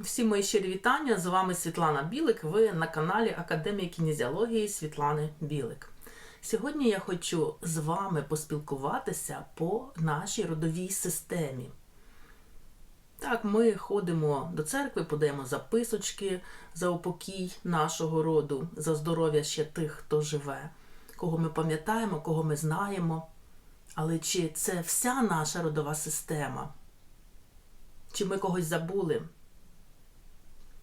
Всі мої щирі вітання. З вами Світлана Білик. Ви на каналі Академії кінезіології Світлани Білик. Сьогодні я хочу з вами поспілкуватися по нашій родовій системі. Так, ми ходимо до церкви, подаємо записочки за упокій нашого роду, за здоров'я ще тих, хто живе, кого ми пам'ятаємо, кого ми знаємо. Але чи це вся наша родова система? Чи ми когось забули?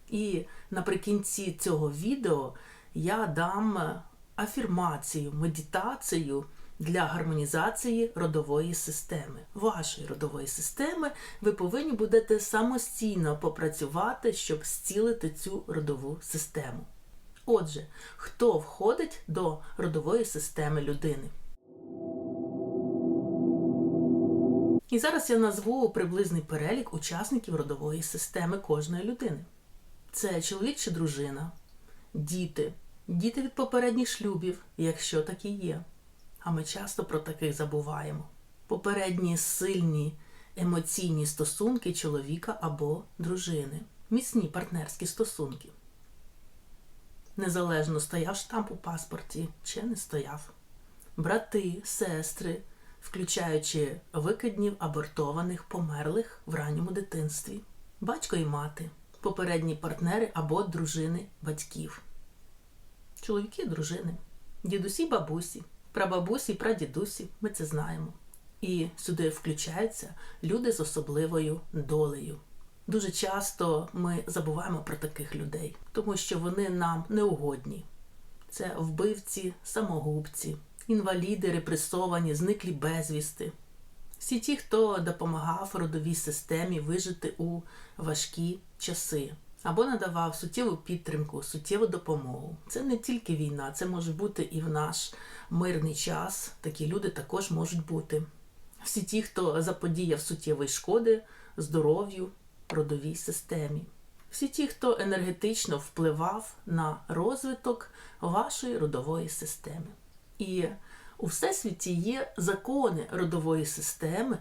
І наприкінці цього відео я дам афірмацію, медитацію для гармонізації родової системи. Вашої родової системи ви повинні будете самостійно попрацювати, щоб зцілити цю родову систему. Отже, хто входить до родової системи людини? І зараз я назву приблизний перелік учасників родової системи кожної людини. Це чоловік чи дружина, діти, діти від попередніх шлюбів, якщо такі є. А ми часто про таких забуваємо. Попередні сильні емоційні стосунки чоловіка або дружини, міцні партнерські стосунки. Незалежно стояв штамп у паспорті чи не стояв. Брати, сестри, включаючи викиднів абортованих, померлих в ранньому дитинстві, батько і мати попередні партнери або дружини батьків. Чоловіки, дружини, дідусі, бабусі, прабабусі, прадідусі, ми це знаємо. І сюди включаються люди з особливою долею. Дуже часто ми забуваємо про таких людей, тому що вони нам неугодні. Це вбивці, самогубці, інваліди, репресовані, зниклі безвісти. Всі ті, хто допомагав родовій системі вижити у важкі часи або надавав суттєву підтримку, суттєву допомогу. Це не тільки війна, це може бути і в наш мирний час. Такі люди також можуть бути. Всі ті, хто заподіяв суттєвої шкоди здоров'ю, родовій системі. Всі ті, хто енергетично впливав на розвиток вашої родової системи. І у всесвіті є закони родової системи,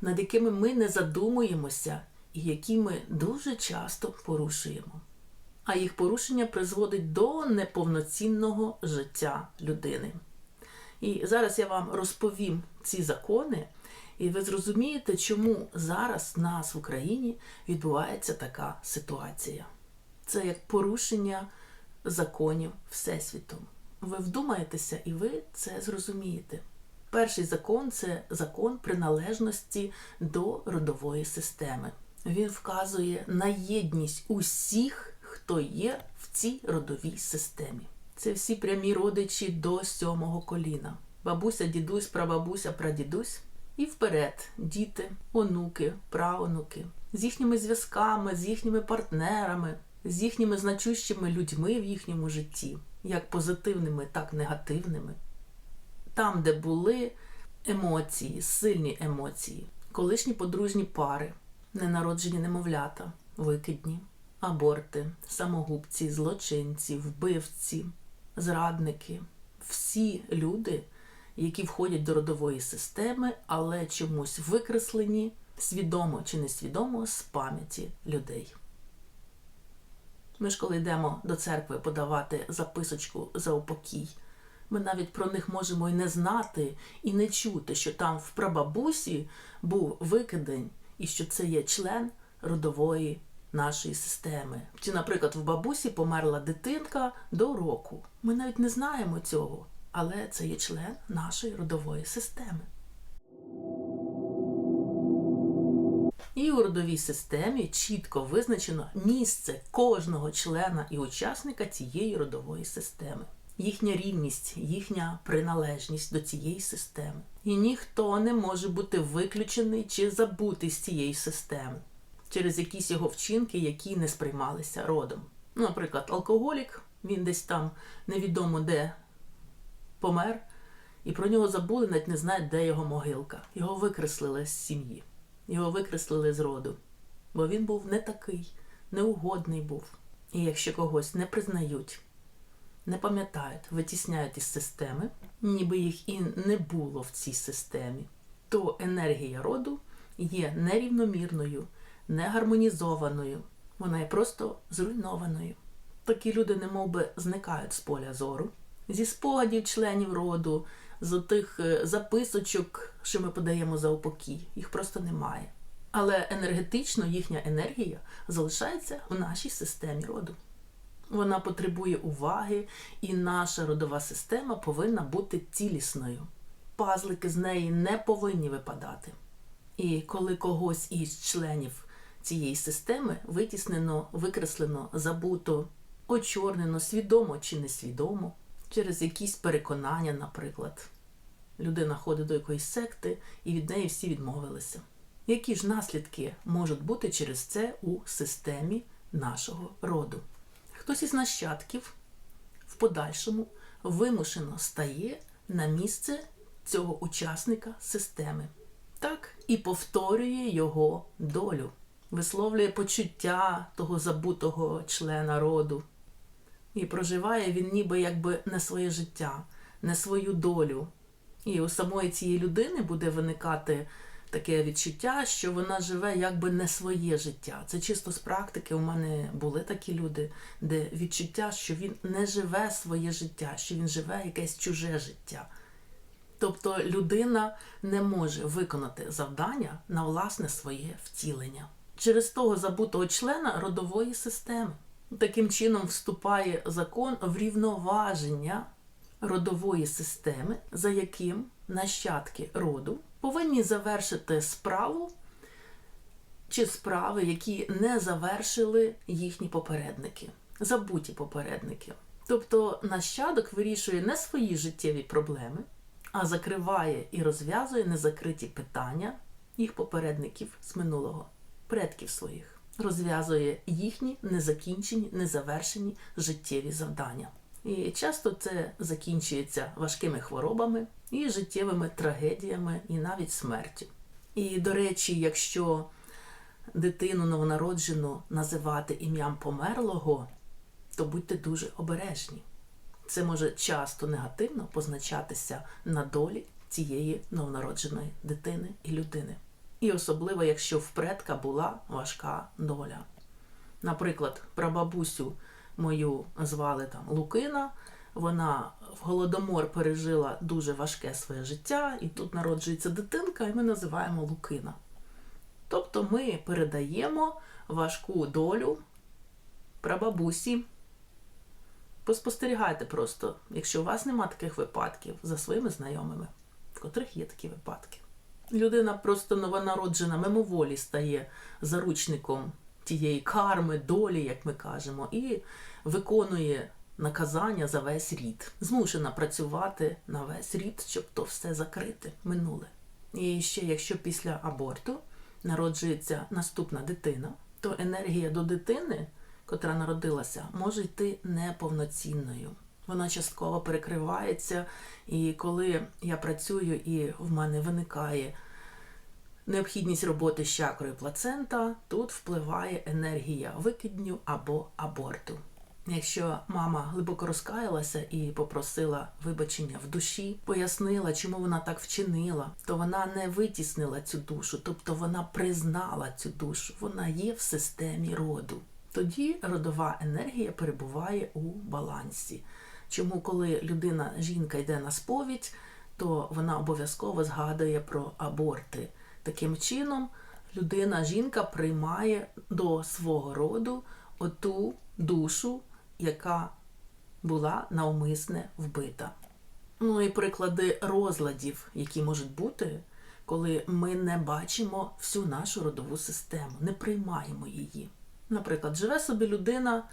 над якими ми не задумуємося і які ми дуже часто порушуємо. А їх порушення призводить до неповноцінного життя людини. І зараз я вам розповім ці закони, і ви зрозумієте, чому зараз в нас в Україні відбувається така ситуація. Це як порушення законів Всесвіту. Ви вдумаєтеся і ви це зрозумієте. Перший закон це закон приналежності до родової системи. Він вказує на єдність усіх, хто є в цій родовій системі. Це всі прямі родичі до сьомого коліна. Бабуся, дідусь, прабабуся, прадідусь. І вперед діти, онуки, правонуки, з їхніми зв'язками, з їхніми партнерами, з їхніми значущими людьми в їхньому житті, як позитивними, так і негативними. Там, де були емоції, сильні емоції, колишні подружні пари, ненароджені немовлята, викидні, аборти, самогубці, злочинці, вбивці, зрадники, всі люди, які входять до родової системи, але чомусь викреслені свідомо чи несвідомо з пам'яті людей. Ми ж, коли йдемо до церкви подавати записочку за упокій, ми навіть про них можемо і не знати, і не чути, що там в прабабусі був викидень і що це є член родової нашої системи. Чи, наприклад, в бабусі померла дитинка до року. Ми навіть не знаємо цього, але це є член нашої родової системи. І у родовій системі чітко визначено місце кожного члена і учасника цієї родової системи, їхня рівність, їхня приналежність до цієї системи. І ніхто не може бути виключений чи забутий з цієї системи через якісь його вчинки, які не сприймалися родом. Наприклад, алкоголік, він десь там невідомо де помер, і про нього забули, навіть не знають, де його могилка. Його викреслили з сім'ї, його викреслили з роду, бо він був не такий, неугодний був. І якщо когось не признають, не пам'ятають, витісняють із системи, ніби їх і не було в цій системі, то енергія роду є нерівномірною, негармонізованою. Вона є просто зруйнованою. Такі люди немов би зникають з поля зору, зі спогадів членів роду, з тих записочок, що ми подаємо за упокій. Їх просто немає. Але енергетично їхня енергія залишається в нашій системі роду. Вона потребує уваги, і наша родова система повинна бути цілісною. Пазлики з неї не повинні випадати. І коли когось із членів цієї системи витіснено, викреслено, забуто, очорнено, свідомо чи несвідомо, через якісь переконання, наприклад, людина ходить до якоїсь секти і від неї всі відмовилися. Які ж наслідки можуть бути через це у системі нашого роду? Хтось із нащадків в подальшому вимушено стає на місце цього учасника системи. Так і повторює його долю, висловлює почуття того забутого члена роду. І проживає він ніби якби не своє життя, не свою долю. І у самої цієї людини буде виникати таке відчуття, що вона живе якби не своє життя. Це чисто з практики. У мене були такі люди, де відчуття, що він не живе своє життя, що він живе якесь чуже життя. Тобто людина не може виконати завдання на власне своє втілення через того забутого члена родової системи. Таким чином вступає закон в рівноваження родової системи, за яким нащадки роду повинні завершити справу чи справи, які не завершили їхні попередники, забуті попередники. Тобто нащадок вирішує не свої життєві проблеми, а закриває і розв'язує незакриті питання їх попередників з минулого, предків своїх, розв'язує їхні незакінчені, незавершені життєві завдання. І часто це закінчується важкими хворобами і життєвими трагедіями, і навіть смертю. І, до речі, якщо дитину новонароджену називати ім'ям померлого, то будьте дуже обережні. Це може часто негативно позначатися на долі цієї новонародженої дитини і людини. І особливо, якщо в предка була важка доля. Наприклад, прабабусю мою звали там Лукина. Вона в голодомор пережила дуже важке своє життя, і тут народжується дитинка, і ми називаємо Лукина. Тобто ми передаємо важку долю прабабусі. Поспостерігайте просто, якщо у вас нема таких випадків за своїми знайомими, в котрих є такі випадки. Людина просто новонароджена мимоволі стає заручником тієї карми, долі, як ми кажемо, і виконує наказання за весь рід, змушена працювати на весь рід, щоб то все закрити, минуле. І ще якщо після аборту народжується наступна дитина, то енергія до дитини, котра народилася, може йти неповноцінною. Вона частково перекривається, і коли я працюю і в мене виникає необхідність роботи з чакрою плацента, тут впливає енергія викидню або аборту. Якщо мама глибоко розкаялася і попросила вибачення в душі, пояснила, чому вона так вчинила, то вона не витіснила цю душу, тобто вона признала цю душу, вона є в системі роду. Тоді родова енергія перебуває у балансі. Чому, коли людина, жінка йде на сповідь, то вона обов'язково згадує про аборти. Таким чином, людина, жінка приймає до свого роду оту душу яка була навмисне вбита. Ну і приклади розладів, які можуть бути, коли ми не бачимо всю нашу родову систему, не приймаємо її. Наприклад, живе собі людина,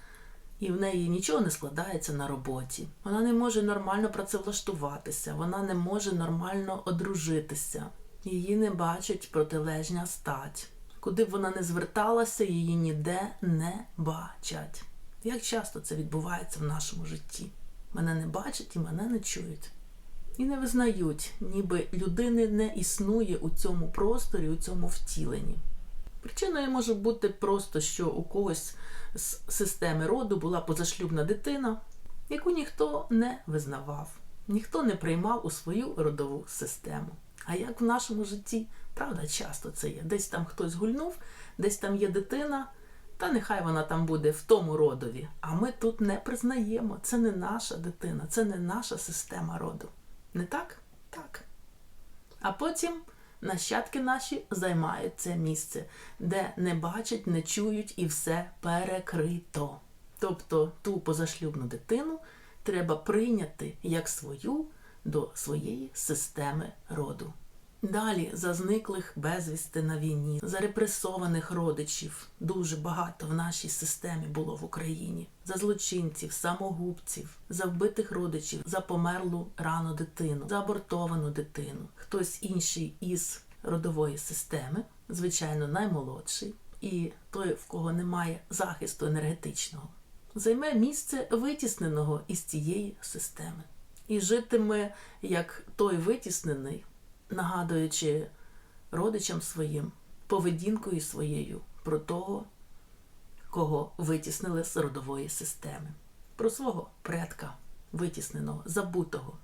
і в неї нічого не складається на роботі. Вона не може нормально працевлаштуватися, вона не може нормально одружитися, її не бачить протилежня стать. Куди б вона не зверталася, її ніде не бачать. Як часто це відбувається в нашому житті? Мене не бачать і мене не чують. І не визнають, ніби людини не існує у цьому просторі, у цьому втіленні. Причиною може бути просто, що у когось з системи роду була позашлюбна дитина, яку ніхто не визнавав, ніхто не приймав у свою родову систему. А як в нашому житті, правда, часто це є. Десь там хтось гульнув, десь там є дитина, Та нехай вона там буде в тому родові. А ми тут не признаємо. Це не наша дитина, це не наша система роду. Не так? Так. А потім нащадки наші займають це місце, де не бачать, не чують і все перекрито. Тобто ту позашлюбну дитину треба прийняти як свою до своєї системи роду. Далі за зниклих безвісти на війні, за репресованих родичів дуже багато в нашій системі було в Україні, за злочинців, самогубців, за вбитих родичів, за померлу рано дитину, за абортовану дитину. Хтось інший із родової системи, звичайно, наймолодший, і той, в кого немає захисту енергетичного, займе місце витісненого із цієї системи. І житиме як той витіснений, нагадуючи родичам своїм, поведінкою своєю про того, кого витіснили з родової системи, про свого предка, витісненого, забутого.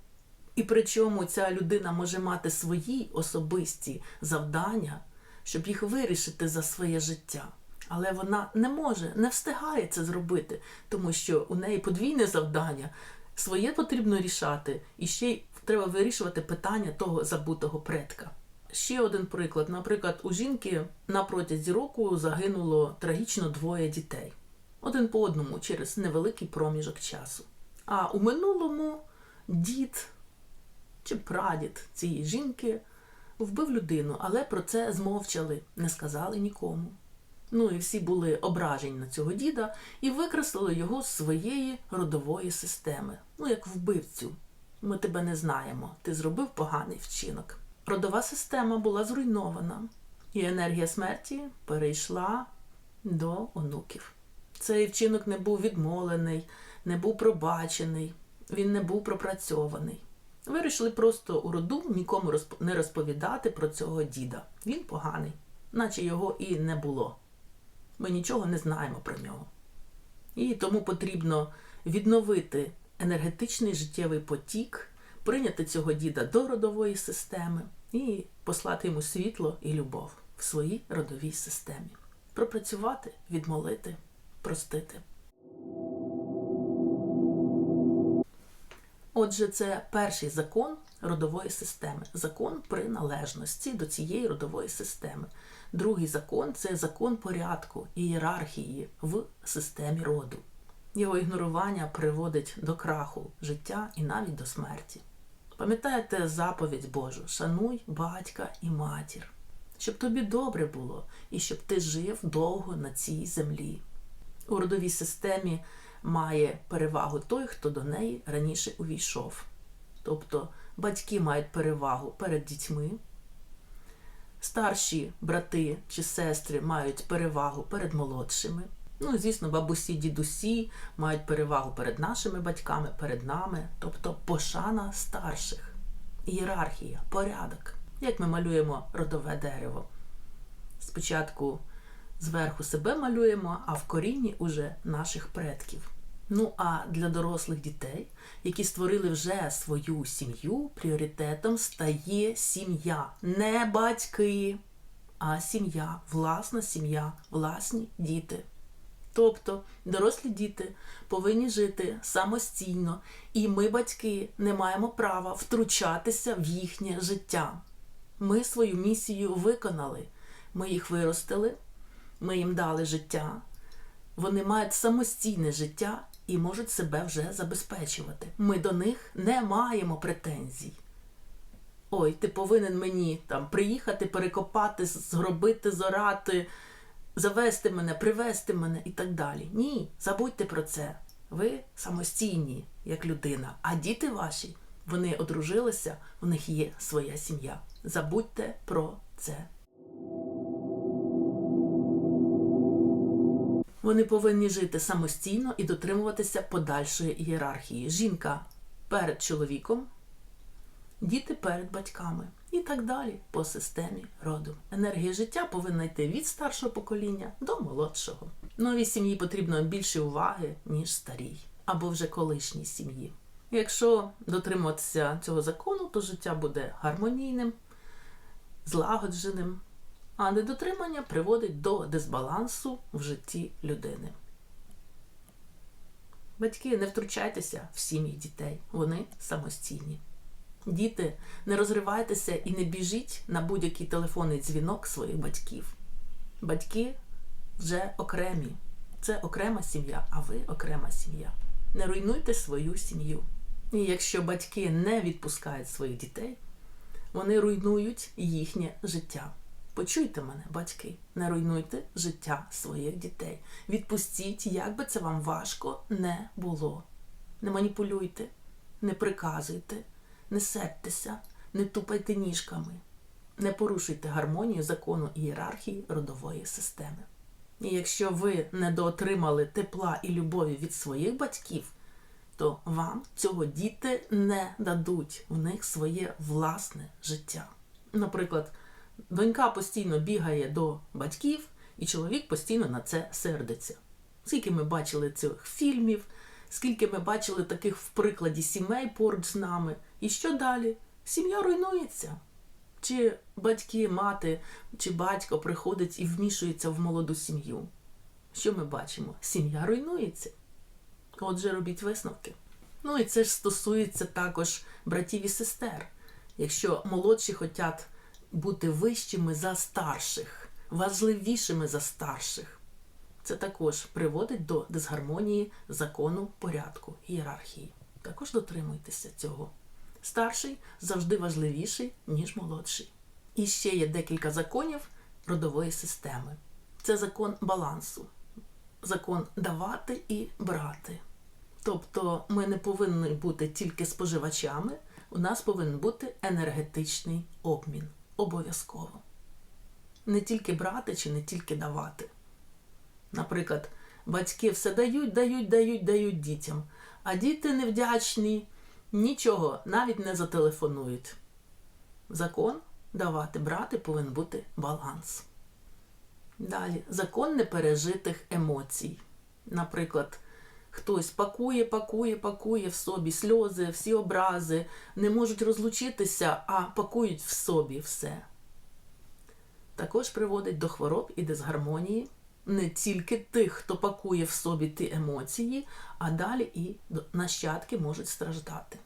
І причому ця людина може мати свої особисті завдання, щоб їх вирішити за своє життя. Але вона не може, не встигає це зробити, тому що у неї подвійне завдання своє потрібно рішати, і ще й треба вирішувати питання того забутого предка. Ще один приклад. Наприклад, у жінки на протязі року загинуло трагічно двоє дітей. Один по одному через невеликий проміжок часу. А у минулому дід чи прадід цієї жінки вбив людину, але про це змовчали, не сказали нікому. Ну і всі були ображені на цього діда і викреслили його з своєї родової системи. Ну, як вбивцю. Ми тебе не знаємо. Ти зробив поганий вчинок. Родова система була зруйнована, і енергія смерті перейшла до онуків. Цей вчинок не був відмолений, не був пробачений, він не був пропрацьований. Вирішили просто у роду нікому не розповідати про цього діда. Він поганий, наче його і не було. Ми нічого не знаємо про нього. І тому потрібно відновити енергетичний життєвий потік, прийняти цього діда до родової системи і послати йому світло і любов в своїй родовій системі. Пропрацювати, відмолити, простити. Отже, це перший закон родової системи закон приналежності до цієї родової системи. Другий закон це закон порядку ієрархії в системі роду. Його ігнорування приводить до краху життя і навіть до смерті. Пам'ятаєте заповідь Божу: шануй батька і матір, щоб тобі добре було і щоб ти жив довго на цій землі. У родовій системі має перевагу той, хто до неї раніше увійшов. Тобто батьки мають перевагу перед дітьми, старші брати чи сестри мають перевагу перед молодшими. Ну, звісно, бабусі, дідусі мають перевагу перед нашими батьками, перед нами, тобто пошана старших, ієрархія, порядок. Як ми малюємо родове дерево. Спочатку зверху себе малюємо, а в корінні уже наших предків. Ну а для дорослих дітей, які створили вже свою сім'ю, пріоритетом стає сім'я, не батьки, а сім'я, власна сім'я, власні діти. Тобто дорослі діти повинні жити самостійно, і ми, батьки, не маємо права втручатися в їхнє життя. Ми свою місію виконали, ми їх виростили, ми їм дали життя. Вони мають самостійне життя і можуть себе вже забезпечувати. Ми до них не маємо претензій. Ой, ти повинен мені там приїхати, перекопати, зробити, зорати завести мене, привести мене і так далі. Ні, забудьте про це. Ви самостійні, як людина, а діти ваші, вони одружилися, у них є своя сім'я. Забудьте про це. Вони повинні жити самостійно і дотримуватися подальшої ієрархії. Жінка перед чоловіком, діти перед батьками і так далі по системі роду. Енергія життя повинна йти від старшого покоління до молодшого. Новій сім'ї потрібно більше уваги, ніж старій, або вже колишній сім'ї. Якщо дотримуватися цього закону, то життя буде гармонійним, злагодженим а недотримання приводить до дисбалансу в житті людини. Батьки, не втручайтеся в сім'ї дітей, вони самостійні. Діти, не розривайтеся і не біжіть на будь-який телефонний дзвінок своїх батьків. Батьки вже окремі. Це окрема сім'я, а ви окрема сім'я. Не руйнуйте свою сім'ю. І якщо батьки не відпускають своїх дітей, вони руйнують їхнє життя. Почуйте мене, батьки, не руйнуйте життя своїх дітей. Відпустіть, як би це вам важко не було. Не маніпулюйте, не приказуйте, не септеся, не тупайте ніжками, не порушуйте гармонію закону ієрархії родової системи. І якщо ви недоотримали тепла і любові від своїх батьків, то вам цього діти не дадуть. У них своє власне життя. Наприклад, донька постійно бігає до батьків, і чоловік постійно на це сердиться. Скільки ми бачили цих фільмів, скільки ми бачили таких в прикладі сімей поруч з нами. І що далі? Сім'я руйнується. Чи батьки, мати, чи батько приходить і вмішується в молоду сім'ю? Що ми бачимо? Сім'я руйнується. Отже, робіть висновки. Ну і це ж стосується також братів і сестер. Якщо молодші хочуть бути вищими за старших, важливішими за старших, це також приводить до дисгармонії закону, порядку, ієрархії. Також дотримуйтеся цього. Старший завжди важливіший, ніж молодший. І ще є декілька законів родової системи. Це закон балансу, закон давати і брати. Тобто ми не повинні бути тільки споживачами, у нас повинен бути енергетичний обмін. Обов'язково. Не тільки брати чи не тільки давати. Наприклад, батьки все дають, дають, дають, дають дітям, а діти невдячні, нічого навіть не зателефонують. Закон давати, брати повинен бути баланс. Далі, закон непережитих емоцій. Наприклад, хтось пакує, пакує, пакує в собі сльози, всі образи, не можуть розлучитися, а пакують в собі все. Також приводить до хвороб і дисгармонії не тільки тих, хто пакує в собі ті емоції, а далі і нащадки можуть страждати.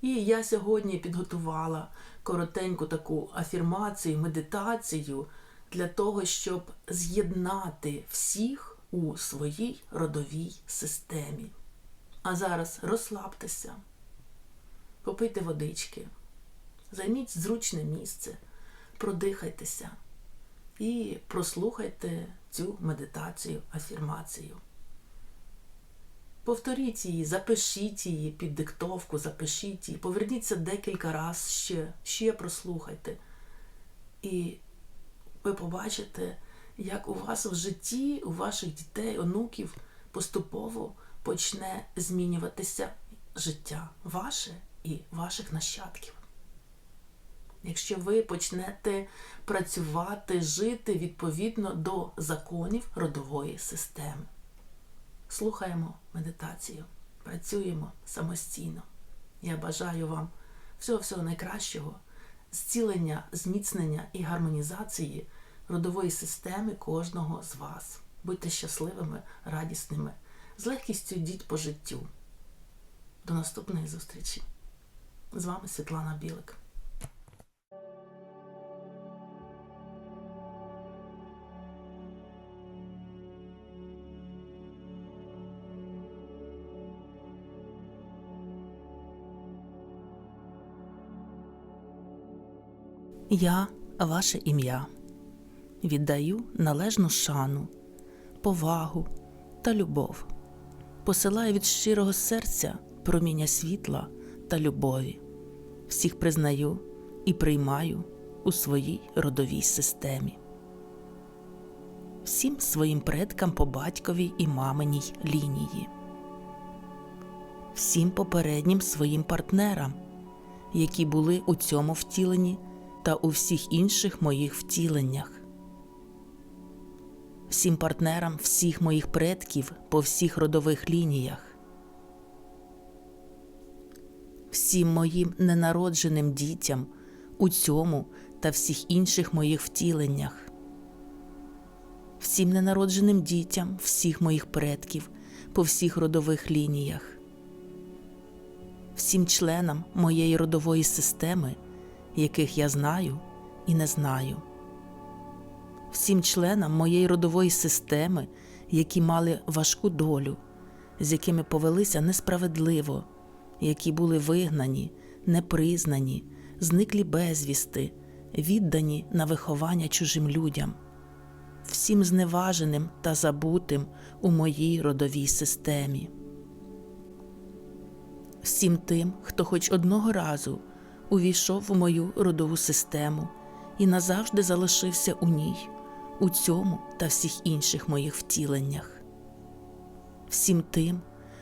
І я сьогодні підготувала коротеньку таку афірмацію, медитацію для того, щоб з'єднати всіх у своїй родовій системі. А зараз розслабтеся, попийте водички, займіть зручне місце, продихайтеся і прослухайте цю медитацію, афірмацію. Повторіть її, запишіть її під диктовку, запишіть її, поверніться декілька разів ще, ще прослухайте. І ви побачите, як у вас в житті, у ваших дітей, онуків поступово почне змінюватися життя ваше і ваших нащадків. Якщо ви почнете працювати, жити відповідно до законів родової системи. Слухаємо медитацію, працюємо самостійно. Я бажаю вам всього-всього найкращого, зцілення, зміцнення і гармонізації родової системи кожного з вас. Будьте щасливими, радісними, з легкістю йдіть по життю. До наступної зустрічі. З вами Світлана Білик. Я ваше ім'я віддаю належну шану, повагу та любов, посилаю від щирого серця проміння світла та любові, всіх признаю і приймаю у своїй родовій системі, всім своїм предкам по батьковій і маминій лінії, всім попереднім своїм партнерам, які були у цьому втіленні та у всіх інших моїх втіленнях всім партнерам всіх моїх предків по всіх родових лініях, всім моїм ненародженим дітям у цьому та всіх інших моїх втіленнях, всім ненародженим дітям всіх моїх предків по всіх родових лініях, всім членам моєї родової системи, яких я знаю і не знаю, всім членам моєї родової системи, які мали важку долю, з якими повелися несправедливо, які були вигнані, непризнані, зниклі безвісти, віддані на виховання чужим людям, всім зневаженим та забутим у моїй родовій системі, всім тим, хто хоч одного разу увійшов у мою родову систему і назавжди залишився у ній, у цьому та всіх інших моїх втіленнях, всім тим,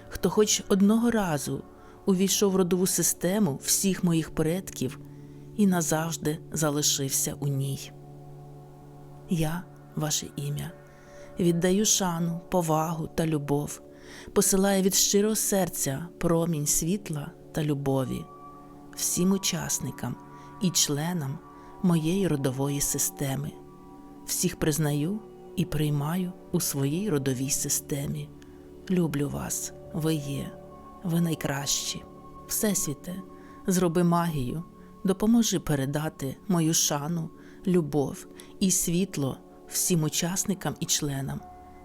хто хоч одного разу увійшов в родову систему всіх моїх предків і назавжди залишився у ній. Я, ваше ім'я, віддаю шану, повагу та любов, посилаю від щирого серця промінь світла та любові всім учасникам і членам моєї родової системи. Всіх признаю і приймаю у своїй родовій системі. Люблю вас, ви є, ви найкращі. Всесвіте, зроби магію, допоможи передати мою шану, любов і світло всім учасникам і членам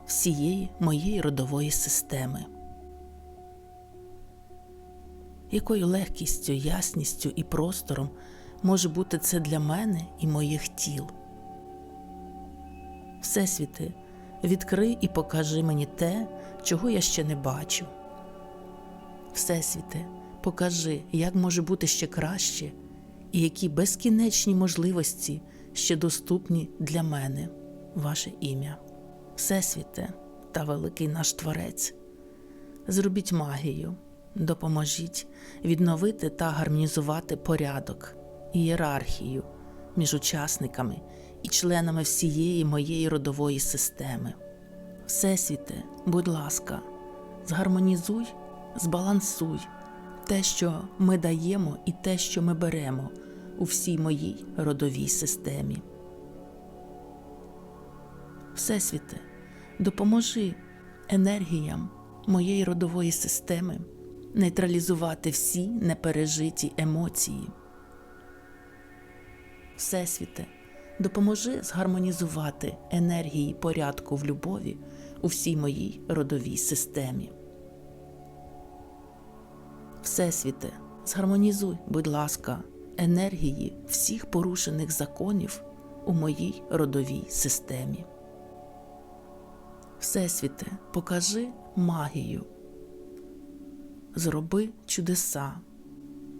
всієї моєї родової системи. Якою легкістю, ясністю і простором може бути це для мене і моїх тіл? Всесвіти, відкрий і покажи мені те, чого я ще не бачу. Всесвіте, покажи, як може бути ще краще, і які безкінечні можливості ще доступні для мене, ваше ім'я. Всесвіте та великий наш Творець. Зробіть магію, допоможіть відновити та гармонізувати порядок, ієрархію між учасниками і членами всієї моєї родової системи. Всесвіте, будь ласка, згармонізуй, збалансуй те, що ми даємо, і те, що ми беремо у всій моїй родовій системі. Всесвіте, допоможи енергіям моєї родової системи нейтралізувати всі непережиті емоції. Всесвіте, допоможи згармонізувати енергії порядку в любові у всій моїй родовій системі. Всесвіте, згармонізуй, будь ласка, енергії всіх порушених законів у моїй родовій системі. Всесвіте, покажи магію, зроби чудеса,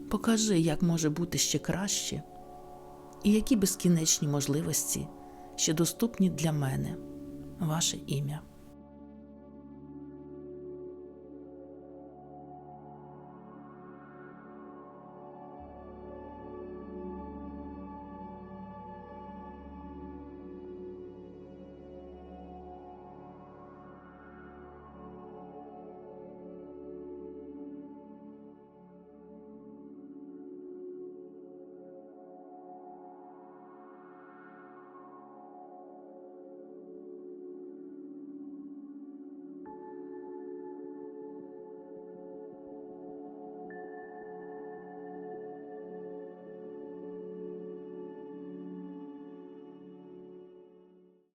покажи, як може бути ще краще, і які безкінечні можливості ще доступні для мене, ваше ім'я.